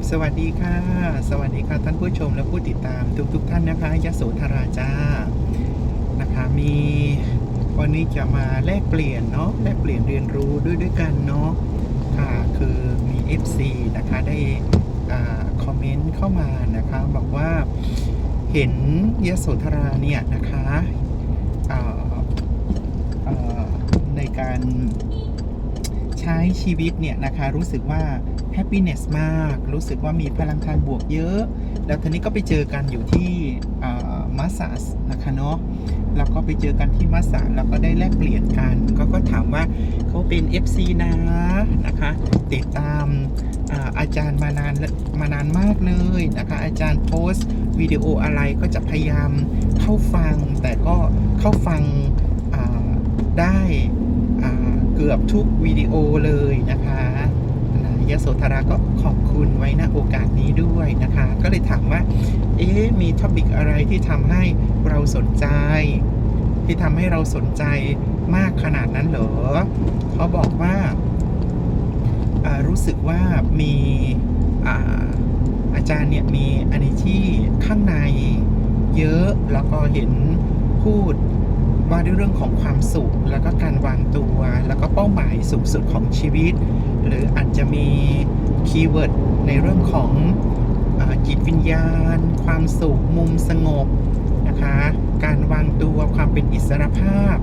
บสวัสดีค่ะ สวัสดีค่ะท่านผู้ชมและผู้ติดตามทุกๆทท่านนะคะยโสธราจ้านะคะมีวันนี้จะมาแลกเปลี่ยนเนาะแลกเปลี่ยนเรียนรู้ด้วยด้วยกันเนาะค่ะคือมี FC นะคะได้คอมเมนต์เข้ามานะคะบอกว่าเห็นยโสธราเนี่ยนะคะในการใช้ชีวิตเนี่ยนะคะรู้สึกว่า ปปี้เนสมาก รู้สึกว่ามีพลังทางบวกเยอะ แล้วทีนี้ก็ไปเจอกันอยู่ที่มัสซัสนะคะเนาะแล้วก็ไปเจอกันที่มัสซัสแล้วก็ได้แลกเปลี่ยนกันก็ก็ถามว่าเขาเป็น FC นะนะคะติดตามอาอาจารย์มานานมานานมากเลยนะคะ อาจารย์โพสต์วิดีโออะไรก็จะพยายามเข้าฟัง แต่ก็เข้าฟังได้เกือบทุกวิดีโอเลยนะคะ ยโสธราก็ขอบคุณไว้ณโอกาสนี้ด้วยนะคะ ก็เลยถามว่า เอ๊ะมีท็อปิกอะไรที่ทำให้เราสนใจ ที่ทำให้เราสนใจมากขนาดนั้นเหรอเขาบอกว่ารู้สึกว่ามีอาอาจารย์เนี่ยมีอันนี้ที่ข้างในเยอะแล้วก็เห็นพูดว่าด้วยเรื่องของความสุข แล้วก็การวางตัว แล้วก็เป้าหมายสูงสุดของชีวิต หรืออาจจะมีคีย์เวิร์ดในเรื่องของอจิตวิญญาณ ความสุขมุมสงบนะคะ การวางตัวความเป็นอิสรภาพ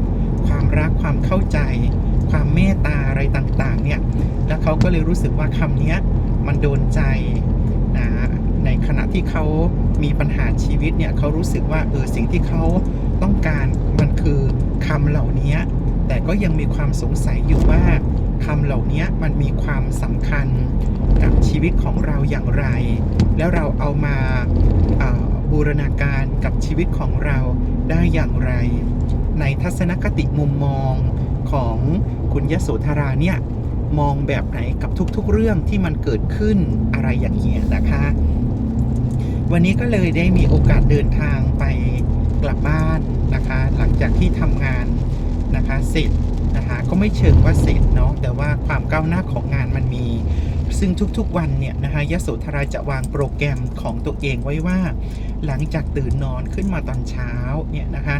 ความรักความเข้าใจ ความเมตตาอะไรต่างๆเนี่ยแล้วเขาก็เลยรู้สึกว่าคำนี้มันโดนใจนะในขณะที่เขามีปัญหาชีวิตเนี่ยเขารู้สึกว่าเออสิ่งที่เขาต้องการมันคือคำเหล่านี้แต่ก็ยังมีความสงสัยอยู่ว่า คำเหล่านี้มันมีความสำคัญกับชีวิตของเราอย่างไร แล้วเราเอามาบูรณาการกับชีวิตของเราได้อย่างไร ในทัศนคติมุมมองของคุณยโสธราเนี่ยมองแบบไหนกับทุกๆเรื่องที่มันเกิดขึ้นอะไรอย่างเงี้ยนะคะ วันนี้ก็เลยได้มีโอกาสเดินทางไปกลับบ้านนะคะ หลังจากที่ทำงานนะคะเสร็จ นะคะ ก็ไม่เชิงว่าเสร็จเนาะแต่ว่าความก้าวหน้าของงานมันมี ซึ่งทุกๆวันเนี่ยนะคะยโสธราจะวางโปรแกรมของตัวเองไว้ว่า หลังจากตื่นนอนขึ้นมาตอนเช้าเนี่ยนะคะ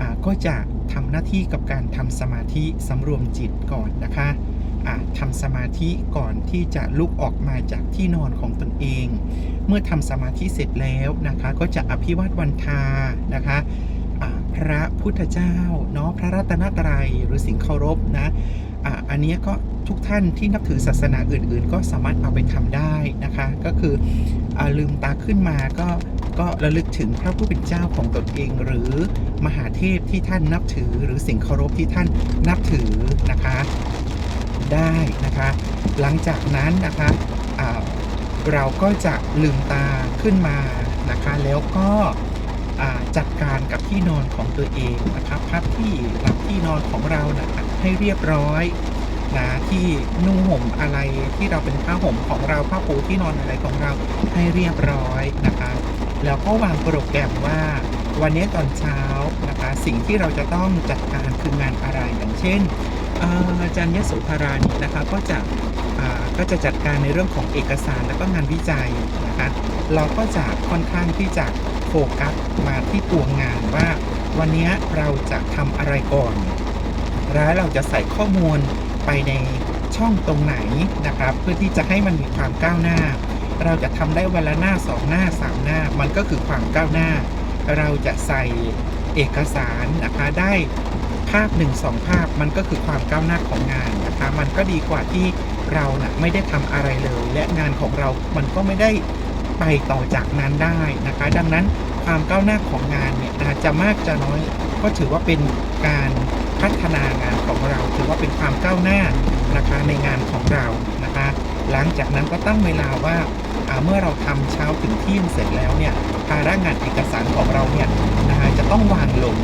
อ่าก็จะทำหน้าที่กับการทำสมาธิสำรวมจิตก่อนนะคะอ่าทำสมาธิก่อนที่จะลุกออกมาจากที่นอนของตนเอง เมื่อทำสมาธิเสร็จแล้วนะคะ ก็จะอภิวาทวันทานะคะ พระพุทธเจ้าเนาะพระรัตนตรัยหรือสิ่งเคารพนะอ่าอันนี้ก็ทุกท่านที่นับถือศาสนาอื่น ๆ ก็สามารถเอาไปทำได้นะคะ ก็คืออาลืมตาขึ้นมาก็ก็ระลึกถึงพระผู้เป็นเจ้าของตนเอง หรือมหาเทพที่ท่านนับถือ หรือสิ่งเคารพที่ท่านนับถือนะคะได้นะคะ หลังจากนั้นนะคะอ่าเราก็จะลืมตาขึ้นมานะคะ แล้วก็ จัดการกับที่นอนของตัวเองนะคะพับที่หลับที่นอนของเรานะให้เรียบร้อยนะที่นุ่งห่มอะไรที่เราเป็นผ้าห่มของเราผ้าปูที่นอนอะไรของเราให้เรียบร้อยนะคะแล้วก็วางโปรแกรมว่าวันนี้ตอนเช้านะคะสิ่งที่เราจะต้องจัดการคืองานอะไรอย่างเช่นอาจารย์ยโสธารานีนะคะก็จะก็จะจัดการในเรื่องของเอกสารและก็งานวิจัยนะคะเราก็จะค่อนข้างที่จะ กัสมาที่ตัวงานว่าวันนี้เราจะทำอะไรก่อน แล้วเราจะใส่ข้อมูลไปในช่องตรงไหนนะครับ เพื่อที่จะให้มันมีความก้าวหน้า เราจะทำได้วันละหน้าสองหน้าสามหน้า มันก็คือความก้าวหน้า เราจะใส่เอกสารนะคะได้ภาพหนึ่งสองภาพมันก็คือความก้าวหน้าของงานนะคะ มันก็ดีกว่าที่เรานะ่ะไม่ได้ทำอะไรเลย และงานของเรา มันก็ไม่ได้ ไปต่อจากนั้นได้นะคะ ดังนั้นความก้าวหน้าของงานเนี่ยอาจจะมากจะน้อย ก็ถือว่าเป็นการพัฒนางานของเรา ถือว่าเป็นความก้าวหน้านะคะในงานของเรานะคะ หลังจากนั้นก็ตั้งเวลาว่าอ่าเมื่อเราทำเช้าถึงเที่ยงเสร็จแล้วเนี่ยภาระงานเอกสารของเราเนี่ยนะคะจะต้องวางลง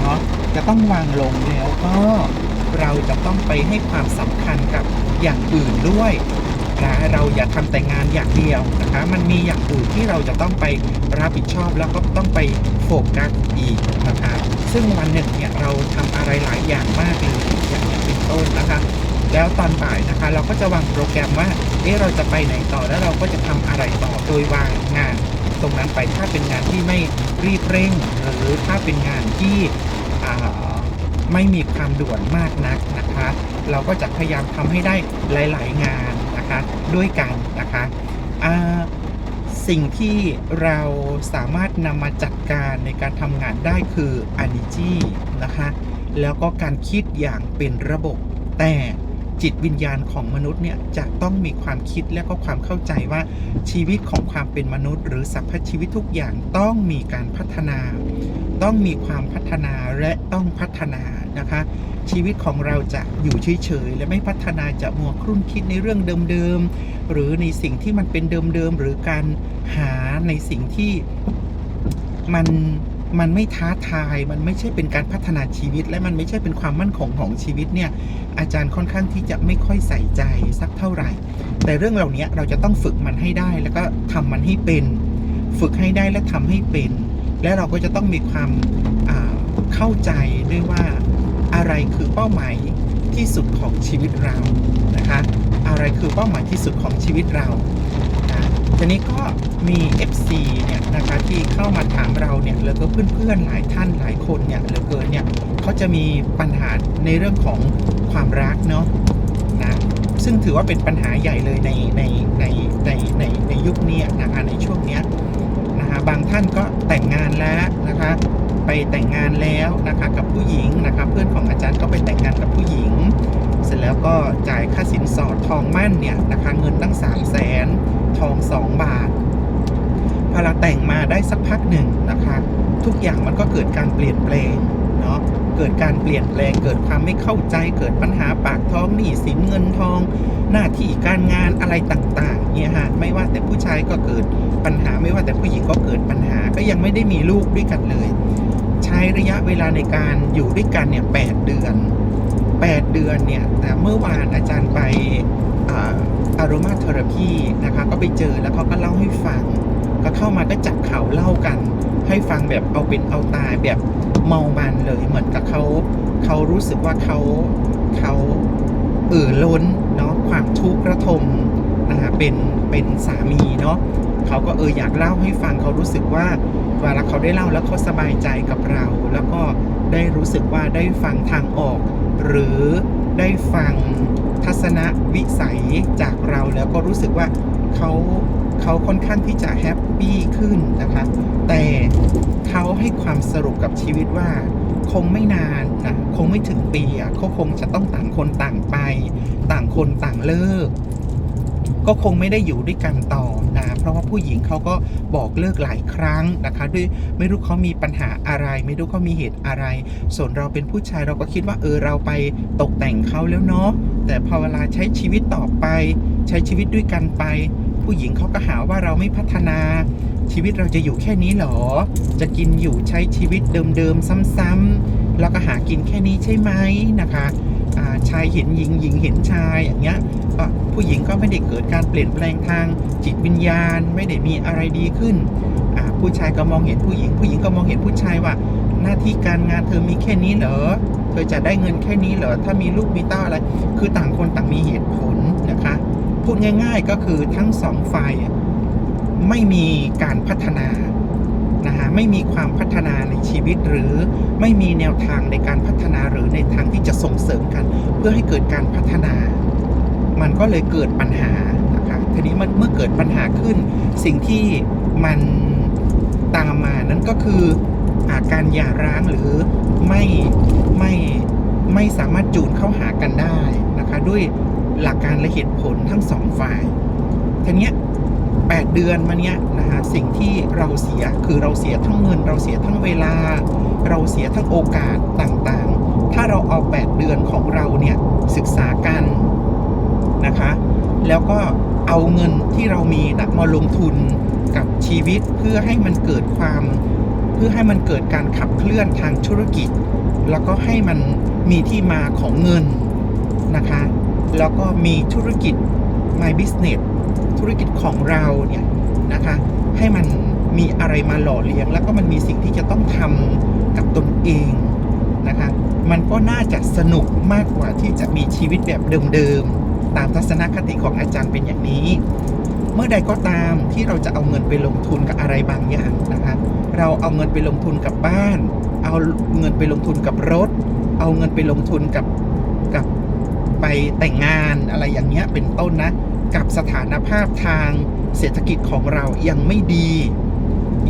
เนาะจะต้องวางลงแล้วก็เราจะต้องไปให้ความสำคัญกับอย่างอื่นด้วย นะเราอย่าทำแต่งานอย่างเดียวนะคะ มันมีอย่างอื่นที่เราจะต้องไปรับผิดชอบแล้วก็ต้องไปโฟกัสอีกนะคะ ซึ่งวันหนึ่งเนี่ยเราทำอะไรหลายอย่างมากเลยอย่างเป็นต้นนะคะ แล้วตอนบ่ายนะคะ เราก็จะวางโปรแกรมว่าเอ๊ะเราจะไปไหนต่อแล้วเราก็จะทำอะไรต่อโดยวางงาน ตรงนั้นไปถ้าเป็นงานที่ไม่รีบเร่ง หรือถ้าเป็นงานที่ไม่มีความด่วนมากนักนะคะ เราก็จะพยายามทำให้ได้หลาย ๆ งาน นะคะด้วยกันนะคะสิ่งที่เราสามารถนำมาจัดการในการทำงานได้คือ a n i g y นะคะแล้วก็การคิดอย่างเป็นระบบ แต่จิตวิญญาณของมนุษย์เนี่ยจะต้องมีความคิดและก็ความเข้าใจว่าชีวิตของความเป็นมนุษย์ หรือสรรพชีวิตทุกอย่างต้องมีการพัฒนา ต้องมีความพัฒนาและต้องพัฒนานะคะ ชีวิตของเราจะอยู่เฉยๆและไม่พัฒนาจะมัวครุ่นคิดในเรื่องเดิมๆหรือในสิ่งที่มันเป็นเดิมๆหรือการหาในสิ่งที่มันมันไม่ท้าทาย มันไม่ใช่เป็นการพัฒนาชีวิต และมันไม่ใช่เป็นความมั่นคงของชีวิตเนี่ย อาจารย์ค่อนข้างที่จะไม่ค่อยใส่ใจสักเท่าไหร่ แต่เรื่องเหล่านี้เราจะต้องฝึกมันให้ได้ แล้วก็ทำมันให้เป็น ฝึกให้ได้และทำให้เป็น และเราก็จะต้องมีความเข้าใจด้วยว่าอะไรคือเป้าหมายที่สุดของชีวิตเรานะคะอะไรคือเป้าหมายที่สุดของชีวิตเรานะทีนี้ก็มี FC เนี่ยนะคะที่เข้ามาถามเราเนี่ยแล้วก็เพื่อนๆหลายท่านหลายคนเนี่ยเหลือเกินเนี่ยเขาจะมีปัญหาในเรื่องของความรักเนาะนะซึ่งถือว่าเป็นปัญหาใหญ่เลยในในในในในในยุคนี้นะคะในช่วงเนี้ย บางท่านก็แต่งงานแล้วนะคะ ไปแต่งงานแล้วนะคะกับผู้หญิงนะคะเพื่อนของอาจารย์ก็ไปแต่งงานกับผู้หญิง เสร็จแล้วก็จ่ายค่าสินสอดทองมั่นเนี่ยนะคะเงินตั้ง3 0 0แสนทอง 2 บาทพอเราแต่งมาได้สักพักหนึ่งนะคะ ทุกอย่างมันก็เกิดการเปลี่ยนแปลงเนาะ เกิดการเปลี่ยนแปลง เกิดความไม่เข้าใจ เกิดปัญหาปากท้องหนี้สินเงินทอง หน้าที่การงานอะไรต่างๆเนี่ยฮะไม่ว่าแต่ผู้ชายก็เกิดปัญหาไม่ว่าแต่ผู้หญิงก็เกิดปัญหาก็ยังไม่ได้มีลูกด้วยกันเลย ใช้ระยะเวลาในการอยู่ด้วยกันเนี่ยแเดือน 8 เดือนเนี่ยแต่เมื่อวานอาจารย์ไปอารมาเทอราพีนะคะก็ไปเจอแล้วเขาก็เล่าให้ฟัง ก็เข้ามาก็จับเขาเล่ากัน ให้ฟังแบบเอาเป็นเอาตายแบบเมามันเลยเหมือนกับเขาเขารู้สึกว่าเขาเขาเอ่อล้นเนาะความทุกข์ระทมนะคะเป็นเป็นสามีเนาะเขาก็เอออยากเล่าให้ฟังเขารู้สึกว่าเวลาเขาได้เล่าแล้วเขาสบายใจกับเรา แล้วก็ได้รู้สึกว่าได้ฟังทางออก หรือได้ฟังทัศนวิสัยจากเราแล้วก็รู้สึกว่าเขา เขาค่อนข้างที่จะแฮปปี้ขึ้นนะคะ แต่เขาให้ความสรุปกับชีวิตว่า คงไม่นานนะคงไม่ถึงปีอะเขาคงจะต้องต่างคนต่างไป ต่างคนต่างเลิก ก็คงไม่ได้อยู่ด้วยกันต่อนะเพราะว่าผู้หญิงเขาก็บอกเลิกหลายครั้งนะคะ ด้วยไม่รู้เขามีปัญหาอะไร ไม่รู้เขามีเหตุอะไร ส่วนเราเป็นผู้ชายเราก็คิดว่าเออเราไปตกแต่งเขาแล้วเนาะแต่พอเวลาใช้ชีวิตต่อไป ใช้ชีวิตด้วยกันไป ผู้หญิงเขาก็หาว่าเราไม่พัฒนาชีวิตเราจะอยู่แค่นี้หรอ จะกินอยู่ใช้ชีวิตเดิมๆซ้ำๆแล้วก็หากินแค่นี้ใช่ไหมนะคะาชายเห็นหญิงหญิงเห็นชายอย่างเงี้ยผู้หญิงก็ไม่ได้เกิดการเปลี่ยนแปลงทางจิตวิญญาณ ไม่ได้มีอะไรดีขึ้น ผู้ชายก็มองเห็นผู้หญิง ผู้หญิงก็มองเห็นผู้ชายว่า หน้าที่การงานเธอมีแค่นี้เหรอ เธอจะได้เงินแค่นี้เหรอ ถ้ามีลูกมีเต้าอะไร คือต่างคนต่างมีเหตุผลนะคะ พูดง่าย ๆ ก็คือทั้งสองฝ่ายไม่มีการพัฒนานะฮะไม่มีความพัฒนาในชีวิตหรือไม่มีแนวทางในการพัฒนาหรือในทางที่จะส่งเสริมกัน เพื่อให้เกิดการพัฒนา มันก็เลยเกิดปัญหานะคะทีนี้มันเมื่อเกิดปัญหาขึ้น สิ่งที่มันตามมานั้นก็คืออาการหย่าร้างหรือไม่ไม่ไม่สามารถจูนเข้าหากันได้นะคะด้วย หลักการและเหตุผลทั้งสองฝ่ายทีเนี้ย8เดือนมาเนี้ยนะฮะสิ่งที่เราเสียคือเราเสียทั้งเงิน เราเสียทั้งเวลา เราเสียทั้งโอกาสต่างๆ ถ้าเราเอา8เดือนของเราเนี่ยศึกษากันนะคะ แล้วก็เอาเงินที่เรามีนะมาลงทุนกับชีวิตเพื่อให้มันเกิดความ เพื่อให้มันเกิดการขับเคลื่อนทางธุรกิจ แล้วก็ให้มันมีที่มาของเงินนะคะ แล้วก็มีธุรกิจ My Business ธุรกิจของเราเนี่ยนะคะ ให้มันมีอะไรมาหล่อเลี้ยง แล้วก็มันมีสิ่งที่จะต้องทำกับตนเองนะคะ มันก็น่าจะสนุกมากกว่าที่จะมีชีวิตแบบเดิมๆ ตามทัศนคติของอาจารย์เป็นอย่างนี้ เมื่อใดก็ตามที่เราจะเอาเงินไปลงทุนกับอะไรบางอย่างนะคะ เราเอาเงินไปลงทุนกับบ้าน เอาเงินไปลงทุนกับรถ เอาเงินไปลงทุนกับกับ ไปแต่งงานอะไรอย่างเงี้ยเป็นต้นนะ กับสถานภาพทางเศรษฐกิจของเรายังไม่ดี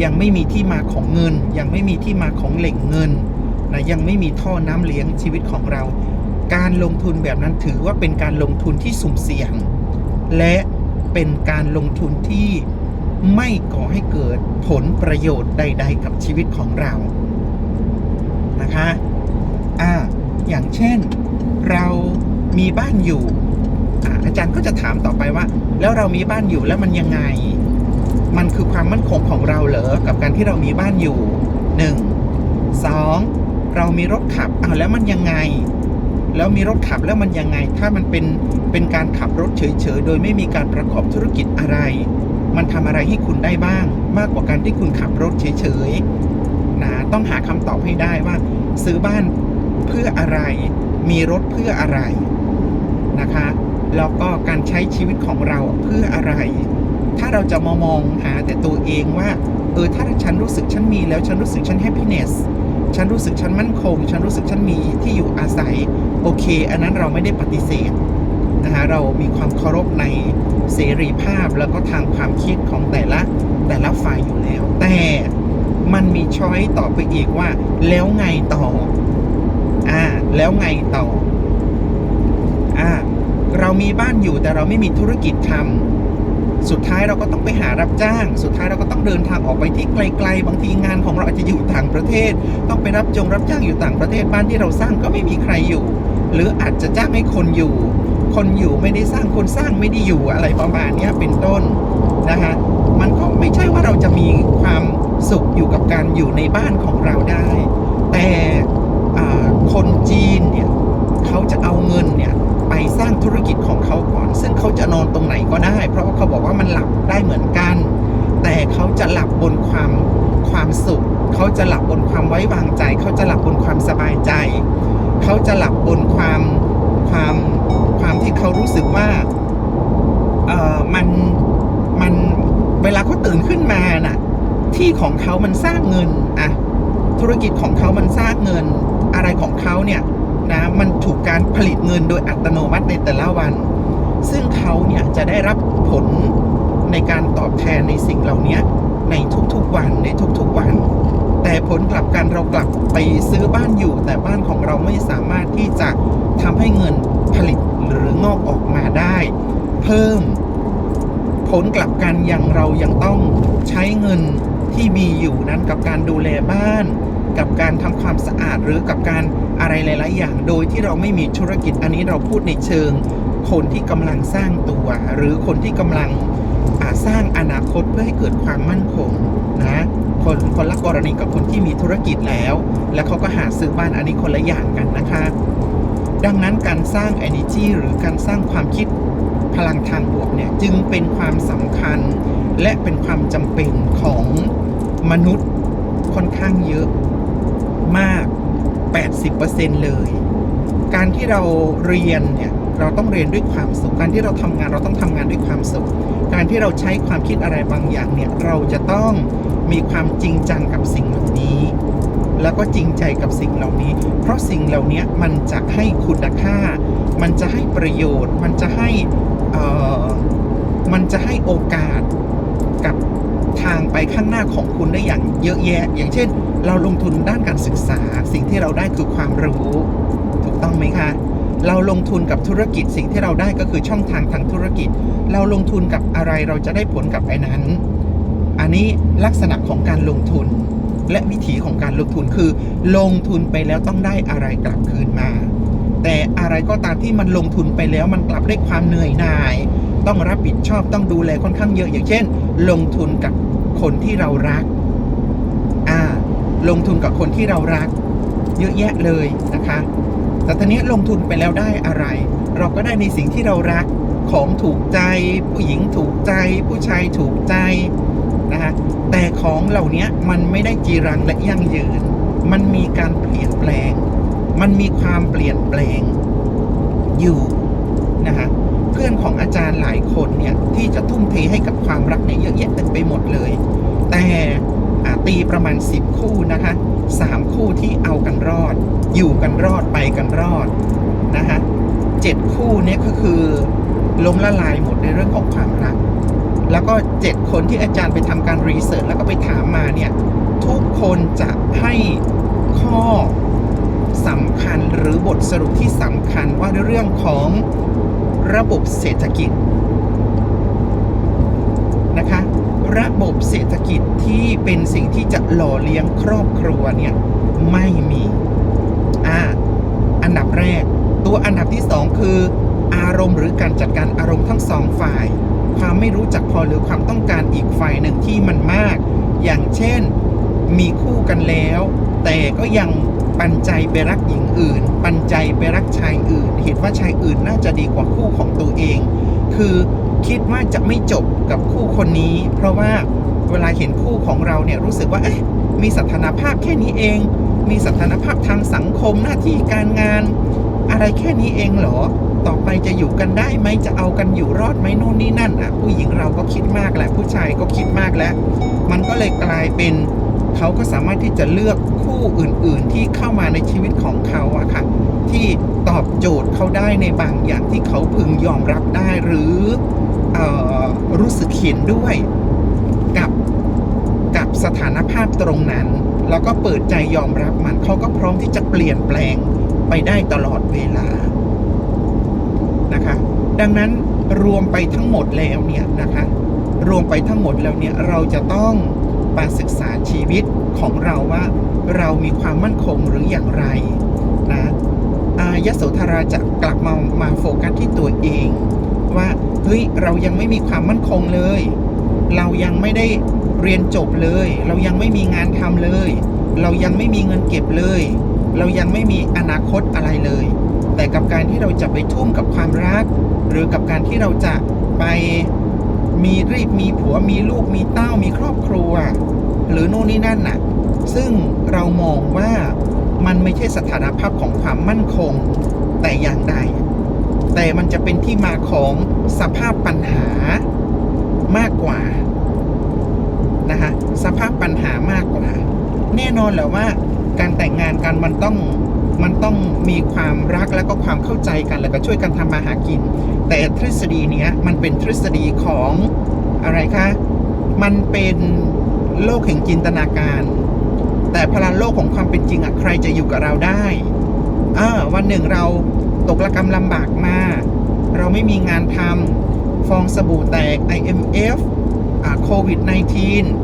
ยังไม่มีที่มาของเงิน ยังไม่มีที่มาของแหล่งเงินนะยังไม่มีท่อน้ำเลี้ยงชีวิตของเรา การลงทุนแบบนั้นถือว่าเป็นการลงทุนที่สุ่มเสี่ยง และเป็นการลงทุนที่ไม่ก่อให้เกิดผลประโยชน์ใด ๆ กับชีวิตของเรานะคะอ่าอย่างเช่นเรา มีบ้านอยู่อ่าอาจารย์ก็จะถามต่อไปว่า แล้วเรามีบ้านอยู่แล้วมันยังไง มันคือความมั่นคงของเราเหรอกับการที่เรามีบ้านอยู่หนึ่งสองเรามีรถขับอ้าแล้วมันยังไง แล้วมีรถขับแล้วมันยังไง ถ้ามันเป็นเป็นการขับรถเฉยๆ โดยไม่มีการประกอบธุรกิจอะไร มันทำอะไรให้คุณได้บ้าง มากกว่าการที่คุณขับรถเฉยๆนะต้องหาคำตอบให้ได้ว่า ซื้อบ้านเพื่ออะไร มีรถเพื่ออะไร นะคะแล้วก็การใช้ชีวิตของเราเพื่ออะไร ถ้าเราจะมามองหาแต่ตัวเองว่า เออถ้าฉันรู้สึกฉันมีแล้วฉันรู้สึกฉันแฮปปี้เนสฉันรู้สึกฉันมั่นคง ฉันรู้สึกฉันมีที่อยู่อาศัย โอเค อันนั้นเราไม่ได้ปฏิเสธนะคะเรามีความเคารพในเสรีภาพแล้วก็ทางความคิดของแต่ละแต่ละฝ่ายอยู่แล้ว แต่มันมีช้อยต่อไปอีกว่า แล้วไงต่ออ่าแล้วไงต่อ อ่าเรามีบ้านอยู่แต่เราไม่มีธุรกิจทำสุดท้ายเราก็ต้องไปหารับจ้าง สุดท้ายเราก็ต้องเดินทางออกไปที่ไกล ๆ บางทีงานของเราอาจจะอยู่ต่างประเทศ ต้องไปรับจงรับจ้างอยู่ต่างประเทศบ้านที่เราสร้างก็ไม่มีใครอยู่ หรืออาจจะจ้างให้คนอยู่ คนอยู่ไม่ได้สร้างคนสร้างไม่ได้อยู่อะไรประมาณนี้เป็นต้นนะคะมันก็ไม่ใช่ว่าเราจะมีความสุขอยู่กับการอยู่ในบ้านของเราได้ แต่คนจีนเนี่ยเขาจะเอาเงินเนี่ย ไปสร้างธุรกิจของเขาก่อน ซึ่งเขาจะนอนตรงไหนก็ได้ เพราะว่าเขาบอกว่ามันหลับได้เหมือนกัน แต่เขาจะหลับบนความความสุข เขาจะหลับบนความไว้วางใจ เขาจะหลับบนความสบายใจ เขาจะหลับบนความความความที่เขารู้สึกว่าเออมันมันเวลาเขาตื่นขึ้นมาน่ะที่ของเขามันสร้างเงินอะธุรกิจของเขามันสร้างเงินอะไรของเขาเนี่ย นะมันถูกการผลิตเงินโดยอัตโนมัติในแต่ละวัน ซึ่งเขาเนี่ยจะได้รับผลในการตอบแทนในสิ่งเหล่านี้ในทุกๆวันในทุกๆวัน แต่ผลกลับกันเรากลับไปซื้อบ้านอยู่ แต่บ้านของเราไม่สามารถที่จะทำให้เงินผลิตหรืองอกออกมาได้ เพิ่มผลกลับกันอย่างเรายังต้องใช้เงินที่มีอยู่นั้นกับการดูแลบ้าน กับการทำความสะอาดหรือกับการ อะไรหลาย ๆ อย่าง โดยที่เราไม่มีธุรกิจอันนี้เราพูดในเชิง คนที่กำลังสร้างตัว หรือคนที่กำลังสร้างอนาคตเพื่อให้เกิดความมั่นคงนะคนคนละกรณีกับคนที่มีธุรกิจแล้ว แล้วเขาก็หาซื้อบ้านอันนี้คนละอย่างกันนะคะ ดังนั้นการสร้าง energy หรือการสร้างความคิดพลังทางบวกเนี่ยจึงเป็นความสำคัญ และเป็นความจำเป็นของมนุษย์ค่อนข้างเยอะมาก 80%เลย การที่เราเรียนเนี่ยเราต้องเรียนด้วยความสุข การที่เราทำงานเราต้องทำงานด้วยความสุข การที่เราใช้ความคิดอะไรบางอย่างเนี่ยเราจะต้องมีความจริงจังกับสิ่งเหล่านี้ แล้วก็จริงใจกับสิ่งเหล่านี้ เพราะสิ่งเหล่านี้มันจะให้คุณค่า มันจะให้ประโยชน์ มันจะให้เอ่อมันจะให้โอกาสกับ ทางไปข้างหน้าของคุณได้อย่างเยอะแยะ อย่างเช่น เราลงทุนด้านการศึกษา สิ่งที่เราได้คือความรู้ ถูกต้องไหมคะ เราลงทุนกับธุรกิจสิ่งที่เราได้ก็คือช่องทางทางธุรกิจ เราลงทุนกับอะไรเราจะได้ผลกับไอ้นั้น อันนี้ลักษณะของการลงทุนและวิธีของการลงทุนคือ ลงทุนไปแล้วต้องได้อะไรกลับคืนมา แต่อะไรก็ตามที่มันลงทุนไปแล้วมันกลับได้ความเหนื่อยหน่าย ต้องรับผิดชอบต้องดูแลค่อนข้างเยอะ อย่างเช่น ลงทุนกับคนที่เรารัก อ่า ลงทุนกับคนที่เรารัก เยอะแยะเลยนะคะ แต่ทีนี้ลงทุนไปแล้วได้อะไร เราก็ได้ในสิ่งที่เรารักของถูกใจ ผู้หญิงถูกใจ ผู้ชายถูกใจนะคะแต่ของเหล่านี้มันไม่ได้จีรังและยั่งยืน มันมีการเปลี่ยนแปลง มันมีความเปลี่ยนแปลงอยู่นะคะ เพื่อนของอาจารย์หลายคนเนี่ยที่จะทุ่มเทให้กับความรักเนี่ยเยอะแยะเต็มไปหมดเลย แต่ตีประมาณ 10 คู่นะคะสามคู่ที่เอากันรอด อยู่กันรอดไปกันรอดนะคะเจ็ดคู่เนี่ยก็คือล้มละลายหมดในเรื่องของความรัก แล้วก็เจ็ดคนที่อาจารย์ไปทำการรีเสิร์ชแล้วก็ไปถามมาเนี่ยทุกคนจะให้ข้อสำคัญหรือบทสรุปที่สำคัญว่าเรื่องของ ระบบเศรษฐกิจนะคะ ระบบเศรษฐกิจที่เป็นสิ่งที่จะหล่อเลี้ยงครอบครัวเนี่ยไม่มีอ่าอันดับแรก ตัวอันดับที่สองคือ อารมณ์หรือการจัดการอารมณ์ทั้งสองฝ่าย ความไม่รู้จักพอหรือความต้องการอีกฝ่ายหนึ่งที่มันมาก อย่างเช่น มีคู่กันแล้ว แต่ก็ยังปันใจไปรักหญิงอื่น ปันใจไปรักชายอื่น เห็นว่าชายอื่นน่าจะดีกว่าคู่ของตัวเอง คือคิดว่าจะไม่จบกับคู่คนนี้ เพราะว่าเวลาเห็นคู่ของเราเนี่ยรู้สึกว่าเอ๊ะมีสถานภาพแค่นี้เอง มีสถานภาพทางสังคมหน้าที่การงาน อะไรแค่นี้เองเหรอ ต่อไปจะอยู่กันได้ไหมจะเอากันอยู่รอดไหมนู่นนี่นั่นอะผู้หญิงเราก็คิดมากแหละผู้ชายก็คิดมากแล้ว มันก็เลยกลายเป็น เขาก็สามารถที่จะเลือกคู่อื่น ๆ ที่เข้ามาในชีวิตของเขาอะค่ะ ที่ตอบโจทย์เขาได้ในบางอย่างที่เขาพึงยอมรับได้หรือออรู้สึกเห็นด้วยกับกับสถานภาพตรงนั้น แล้วก็เปิดใจยอมรับมันเขาก็พร้อมที่จะเปลี่ยนแปลงไปได้ตลอดเวลานะคะ ดังนั้นรวมไปทั้งหมดแล้วเนี่ยนะคะ รวมไปทั้งหมดแล้วเนี่ยเราจะต้อง มาศึกษาชีวิตของเราว่าเรามีความมั่นคงหรืออย่างไรนะอายโสธราจะกลับมามาโฟกัสที่ตัวเอง ว่าเฮ้ยเรายังไม่มีความมั่นคงเลย เรายังไม่ได้เรียนจบเลย เรายังไม่มีงานทำเลย เรายังไม่มีเงินเก็บเลย เรายังไม่มีอนาคตอะไรเลย แต่กับการที่เราจะไปทุ่มกับความรัก หรือกับการที่เราจะไป มีรีบมีผัวมีลูกมีเต้ามีครอบครัว หรือโน่นนี่นั่นน่ะ ซึ่งเรามองว่ามันไม่ใช่สถานภาพของความมั่นคงแต่อย่างใด แต่มันจะเป็นที่มาของสภาพปัญหามากกว่านะคะสภาพปัญหามากกว่า แน่นอนแหละว่าการแต่งงานกันมันต้อง มันต้องมีความรักแล้วก็ความเข้าใจกันแล้วก็ช่วยกันทำมาหากิน แต่ทฤษฎีเนี้ยมันเป็นทฤษฎีของอะไรคะ มันเป็นโลกแห่งจินตนาการ แต่พลังโลกของความเป็นจริงอะใครจะอยู่กับเราได้อ่าวันหนึ่งเราตกระกรรมลำบากมา เราไม่มีงานทำฟองสบู่แตก IMF อ่าโควิด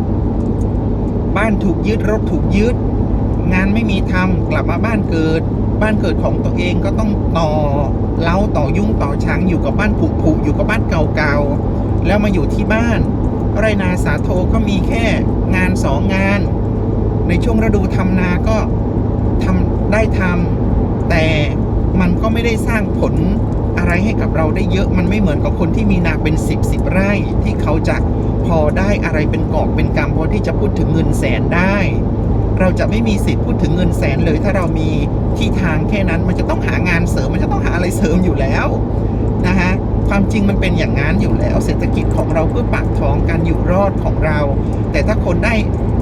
-19 บ้านถูกยึดรถถูกยึด งานไม่มีทำกลับมาบ้านเกิด บ้านเกิดของตัวเองก็ต้องต่อเล้าต่อยุ่งต่อช้างอยู่กับบ้านผุผุอยู่กับบ้านเก่าๆแล้วมาอยู่ที่บ้านไรนาสาโทก็มีแค่งานสองงาน ในช่วงฤดูทำนาก็ทำได้ทำแต่มันก็ไม่ได้สร้างผลอะไรให้กับเราได้เยอะมันไม่เหมือนกับคนที่มีนาเป็นสิบสิบไร่ ที่เขาจะพอได้อะไรเป็นกอบเป็นกำพอที่จะพูดถึงเงินแสนได้ เราจะไม่มีสิทธิ์พูดถึงเงินแสนเลย ถ้าเรามีที่ทางแค่นั้นมันจะต้องหางานเสริม มันจะต้องหาอะไรเสริมอยู่แล้วนะฮะความจริงมันเป็นอย่างนั้นอยู่แล้ว เศรษฐกิจของเราเพื่อปากท้องการอยู่รอดของเรา แต่ถ้าคนได้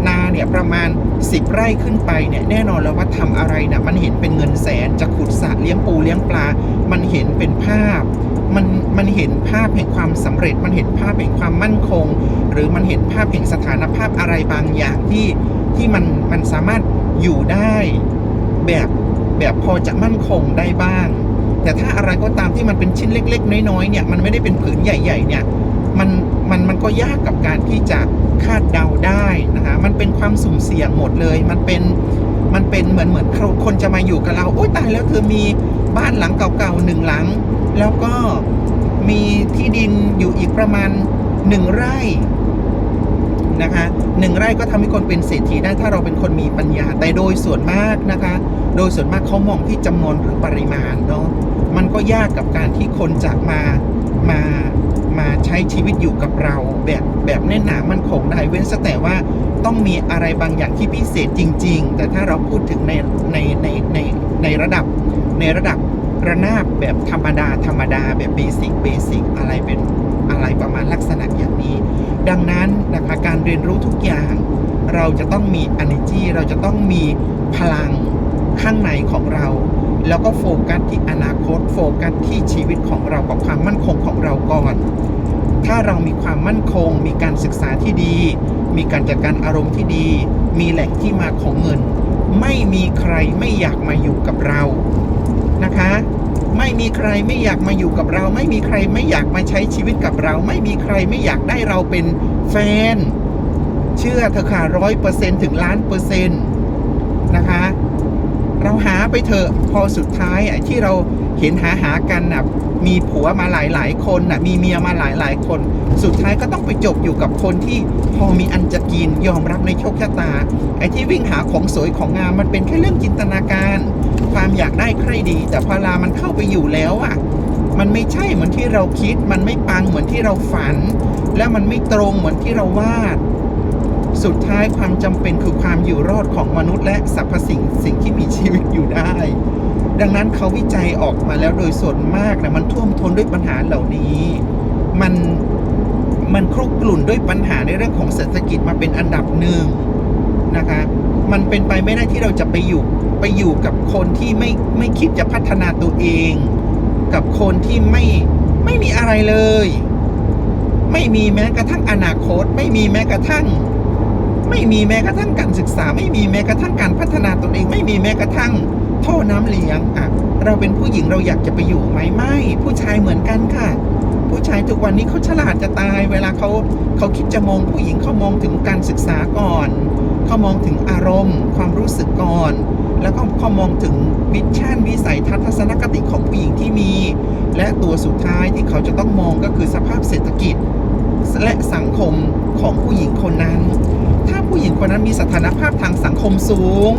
นาเนี่ยประมาณ 10 ไร่ขึ้นไปเนี่ยแน่นอนแล้วว่าทำอะไรนะมันเห็นเป็นเงินแสนจะขุดสระเลี้ยงปูเลี้ยงปลา มันเห็นเป็นภาพ มันมันเห็นภาพแห่งความสำเร็จ มันเห็นภาพแห่งความมั่นคง หรือมันเห็นภาพแห่งสถานภาพอะไรบางอย่างที่ที่มันมันสามารถอยู่ได้แบบแบบพอจะมั่นคงได้บ้าง แต่ถ้าอะไรก็ตามที่มันเป็นชิ้นเล็ก ๆ น้อยๆเนี่ยมันไม่ได้เป็นผืนใหญ่ ๆ เนี่ยมันมันมันก็ยากกับการที่จะคาดเดาได้นะคะมันเป็นความสุ่มเสี่ยงหมดเลย มันเป็นมันเป็นเหมือนเหมือนคนจะมาอยู่กับเราโอ๊ยตายแล้วเธอมีบ้านหลังเก่าๆหนึ่งหลัง แล้วก็มีที่ดินอยู่อีกประมาณหนึ่งไร่นะคะหนึ่งไร่ก็ทำให้คนเป็นเศรษฐีได้ถ้าเราเป็นคนมีปัญญา แต่โดยส่วนมากนะคะ โดยส่วนมากเขามองที่จำนวนหรือปริมาณเนาะมันก็ยากกับการที่คนจะมามามาใช้ชีวิตอยู่กับเราแบบแบบแน่นหนามันคงได้เว้นแต่ว่าต้องมีอะไรบางอย่างที่พิเศษจริง ๆ แต่ถ้าเราพูดถึงในในในในในระดับในระดับ ระนาบแบบธรรมดาธรรมดาแบบเบสิกเบสิกอะไรเป็นอะไรประมาณลักษณะอย่างนี้ ดังนั้นนะคะการเรียนรู้ทุกอย่าง เราจะต้องมี energy เราจะต้องมีพลังข้างในของเรา แล้วก็โฟกัสที่อนาคต โฟกัสที่ชีวิตของเรากับความมั่นคงของเราก่อน ถ้าเรามีความมั่นคง มีการศึกษาที่ดี มีการจัดการอารมณ์ที่ดี มีแหล่งที่มาของเงิน ไม่มีใครไม่อยากมาอยู่กับเรานะคะ ไม่มีใครไม่อยากมาอยู่กับเรา ไม่มีใครไม่อยากมาใช้ชีวิตกับเรา ไม่มีใครไม่อยากได้เราเป็นแฟน เชื่อเถอะค่ะร้อยเปอร์เซ็นถึงล้านเปอร์เซ็นต์นะคะ เราหาไปเถอะพอสุดท้ายไอ้ที่เราเห็นหาหากันน่ะมีผัวมาหลายหลายคนน่ะมีเมียมาหลายหลายคน สุดท้ายก็ต้องไปจบอยู่กับคนที่พอมีอันจะกินยอมรับในโชคชะตาไอ้ที่วิ่งหาของสวยของงามมันเป็นแค่เรื่องจินตนาการ ความอยากได้ใครดี แต่พอลามันเข้าไปอยู่แล้วอะ มันไม่ใช่เหมือนที่เราคิด มันไม่ปังเหมือนที่เราฝัน และมันไม่ตรงเหมือนที่เราวาด สุดท้ายความจำเป็นคือความอยู่รอดของมนุษย์และสรรพสิ่งสิ่งที่มีชีวิตอยู่ได้ ดังนั้นเขาวิจัยออกมาแล้วโดยส่วนมากนะมันท่วมท้นด้วยปัญหาเหล่านี้ มันมันครุกกลุ่นด้วยปัญหาในเรื่องของเศรษฐกิจมาเป็นอันดับหนึ่งนะคะ มันเป็นไปไม่ได้ที่เราจะไปอยู่ ไปอยู่กับคนที่ไม่ไม่คิดจะพัฒนาตัวเอง กับคนที่ไม่ไม่มีอะไรเลย ไม่มีแม้กระทั่งอนาคต ไม่มีแม้กระทั่ง ไม่มีแม้กระทั่งการศึกษา ไม่มีแม้กระทั่งการพัฒนาตนเอง ไม่มีแม้กระทั่งท่อน้ำเลี้ยงอะเราเป็นผู้หญิงเราอยากจะไปอยู่ไหมไม่ ผู้ชายเหมือนกันค่ะ ผู้ชายทุกวันนี้เขาฉลาดจะตาย เวลาเขาเขาคิดจะมองผู้หญิงเขามองถึงการศึกษาก่อนเขามองถึงอารมณ์ ความรู้สึกก่อน แล้วก็เขามองถึงวิชั่นวิสัยทัศน์ทัศนคติของผู้หญิงที่มี และตัวสุดท้ายที่เขาจะต้องมองก็คือสภาพเศรษฐกิจ และสังคมของผู้หญิงคนนั้น ถ้าผู้หญิงคนนั้นมีสถานภาพทางสังคมสูง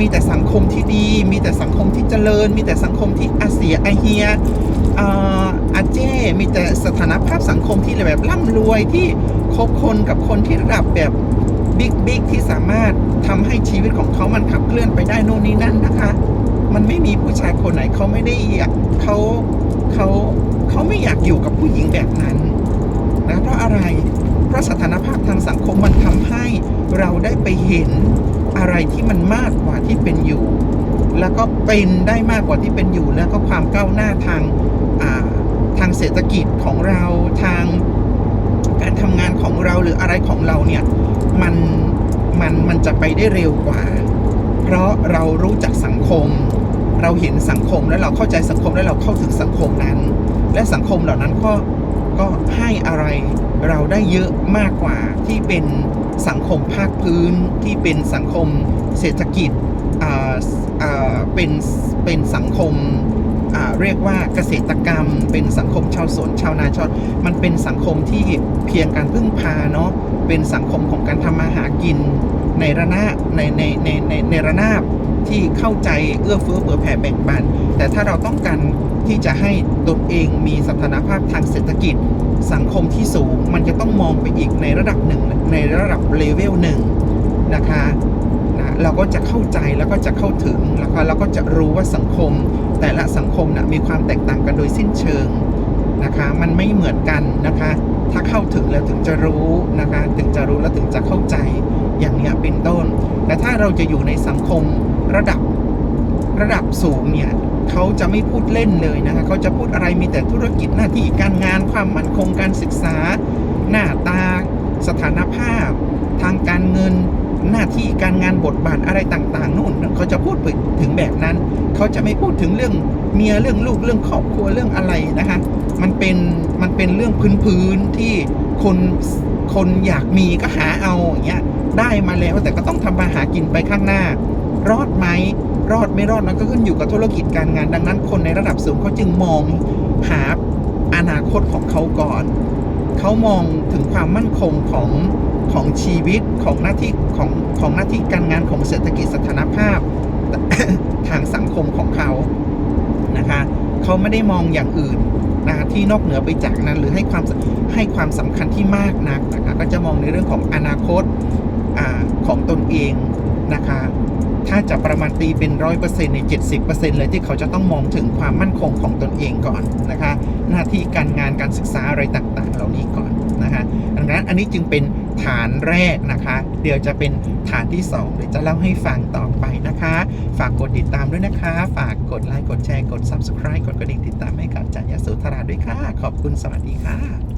มีแต่สังคมที่ดี มีแต่สังคมที่เจริญ มีแต่สังคมที่อาเซียอาเฮียอ่าอาเจ้ มีแต่สถานภาพสังคมที่แบบร่ำรวยที่คบคนกับคนที่ระดับแบบบิ๊กบิ๊กที่สามารถ ทำให้ชีวิตของเขามันขับเคลื่อนไปได้โน่นนี่นั่นนะคะ มันไม่มีผู้ชายคนไหนเขาไม่ได้อยากเขาเขาเขาไม่อยากอยู่กับผู้หญิงแบบนั้นนะเพราะอะไร เพราะสถานภาพทางสังคมมันทำให้เราได้ไปเห็นอะไรที่มันมากกว่าที่เป็นอยู่ แล้วก็เป็นได้มากกว่าที่เป็นอยู่ แล้วก็ความก้าวหน้าทางทางเศรษฐกิจของเราทางการทำงานของเราหรืออะไรของเราเนี่ยมัน มันมันจะไปได้เร็วกว่า เพราะเรารู้จักสังคม เราเห็นสังคมแล้วเราเข้าใจสังคมแล้วเราเข้าถึงสังคมนั้น และสังคมเหล่านั้นก็ก็ให้อะไรเราได้เยอะมากกว่าที่เป็นสังคมภาคพื้นที่เป็นสังคมเศรษฐกิจอ่าอ่าเป็นเป็นสังคม เรียกว่าเกษตรกรรม เป็นสังคมชาวสวนชาวนาชาวมันเป็นสังคมที่เพียงการพึ่งพาเนาะเป็นสังคมของการทำมาหากินในระนาบในในในในในระนาบที่เข้าใจเอื้อเฟื้อเผื่อแผ่แบ่งปัน แต่ถ้าเราต้องการที่จะให้ตนเองมีสถานภาพทางเศรษฐกิจ สังคมที่สูง มันจะต้องมองไปอีกในระดับหนึ่งในระดับเลเวลหนึ่งนะคะ นะเราก็จะเข้าใจแล้วก็จะเข้าถึงแล้วก็เราก็จะรู้ว่าสังคม แต่ละสังคมนะมีความแตกต่างกันโดยสิ้นเชิงนะคะมันไม่เหมือนกันนะคะ ถ้าเข้าถึงแล้วถึงจะรู้นะคะ ถึงจะรู้แล้วถึงจะเข้าใจอย่างนี้เป็นต้น แต่ถ้าเราจะอยู่ในสังคมระดับระดับสูงเนี่ยเขาจะไม่พูดเล่นเลยนะคะเขาจะพูดอะไรมีแต่ธุรกิจหน้าที่การงานความมั่นคงการศึกษา หน้าตา สถานภาพ ทางการเงิน หน้าที่การงานบทบาทอะไรต่าง ๆ นู่นเขาจะพูดไปถึงแบบนั้น เขาจะไม่พูดถึงเรื่องเมียเรื่องลูกเรื่องครอบครัวเรื่องอะไรนะคะมันเป็นมันเป็นเรื่องพื้นๆที่คนคนอยากมีก็หาเอาอย่างเงี้ยได้มาแล้วแต่ก็ต้องทำมาหากินไปข้างหน้า รอดไหมรอดไม่รอดมันก็ขึ้นอยู่กับธุรกิจการงาน ดังนั้นคนในระดับสูงเขาจึงมองหาอนาคตของเขาก่อน เขามองถึงความมั่นคงของ ของชีวิตของหน้าที่ของของหน้าที่การงานของเศรษฐกิจสถานภาพทางสังคมของเขานะคะเขาไม่ได้มองอย่างอื่นนะคะที่นอกเหนือไปจากนั้นหรือให้ความให้ความสำคัญที่มากนักนะคะก็จะมองในเรื่องของอนาคตอาของตนเองนะคะถ้าจะประมาณตีเป็นร้อยเปอร์เซ็นต์ในเจ็ดสิบเปอร์เซ็นต์เลยที่เขาจะต้องมองถึงความมั่นคงของตนเองก่อนนะคะหน้าที่การงานการศึกษาอะไรต่างๆ เหล่านี้ก่อนนะคะดังนั้นอันนี้จึงเป็น ฐานแรกนะคะ เดี๋ยวจะเป็นฐานที่ 2 เดี๋ยวจะเล่าให้ฟังต่อไปนะคะ ฝากกดติดตามด้วยนะคะ ฝากกดไลค์กดแชร์กด subscribe กดกระดิ่งติดตามให้กับจันยโสธราด้วยค่ะ ขอบคุณสวัสดีค่ะ